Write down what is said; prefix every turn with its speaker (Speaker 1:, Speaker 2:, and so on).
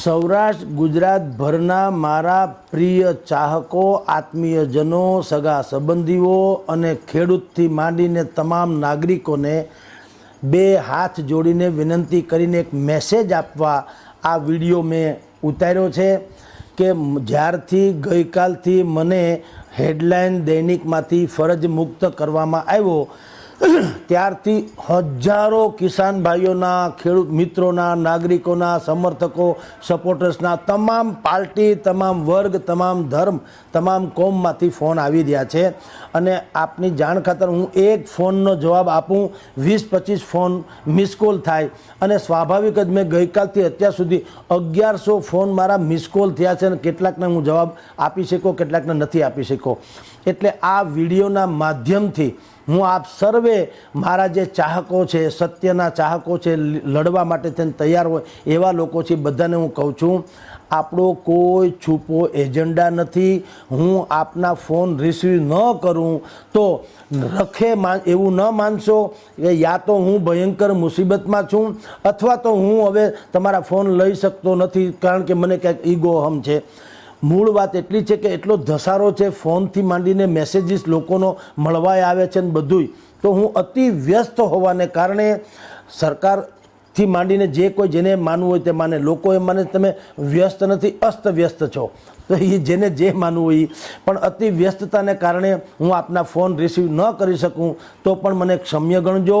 Speaker 1: સૌરાષ્ટ્ર ગુજરાતભરના મારા પ્રિય ચાહકો, આત્મીયજનો, સગા સંબંધીઓ અને ખેડૂતથી માંડીને તમામ નાગરિકોને બે હાથ જોડીને વિનંતી કરીને એક મેસેજ આપવા આ વીડિયો મેં ઉતાર્યો છે કે જ્યારથી ગઈકાલથી મને હેડલાઇન દૈનિકમાંથી ફરજ મુક્ત કરવામાં આવ્યો ત્યારથી હજારો કિસાન ભાઈઓના, ખેડૂત મિત્રોના, નાગરિકોના, સમર્થકો સપોર્ટર્સના તમામ પાર્ટી, તમામ વર્ગ, તમામ ધર્મ, તમામ કોમમાંથી ફોન આવી રહ્યા છે. અને આપની જાણ ખાતર હું એક ફોનનો જવાબ આપું. વીસ પચીસ ફોન મિસ કોલ થાય. અને સ્વાભાવિક જ મેં ગઈકાલથી અત્યાર સુધી અગિયારસો ફોન મારા મિસ કોલ થયા છે અને કેટલાકને હું જવાબ આપી શકો કેટલાકને નથી આપી શકો એટલે આ વિડીયોના માધ્યમથી હું આપ સર્વે મારા જે ચાહકો છે, સત્યના ચાહકો છે, લડવા માટે થઈને તૈયાર હોય એવા લોકો છે, બધાને હું કહું છું, આપણો કોઈ છૂપો એજન્ડા નથી. હું આપના ફોન રિસીવ ન કરું તો રખે એવું ન માનશો કે યા તો હું ભયંકર મુસીબતમાં છું અથવા તો હું હવે તમારા ફોન લઈ શકતો નથી, કારણ કે મને ક્યાંક ઈગો હમ છે. મૂળ વાત એટલી છે કે એટલો ધસારો છે, ફોનથી માંડીને મેસેજીસ લોકોનો મળવાય આવે છે ને બધુંય. તો હું અતિ વ્યસ્ત હોવાને કારણે સરકારથી માંડીને જે કોઈ જેને માનવું હોય તે માને. લોકો એ માને તમે વ્યસ્ત નથી, અસ્ત વ્યસ્ત છો. તો એ જેને જે માનવું હોય પણ અતિ વ્યસ્તતાને કારણે હું આપના ફોન રિસીવ ન કરી શકું તો પણ મને ક્ષમ્ય ગણજો.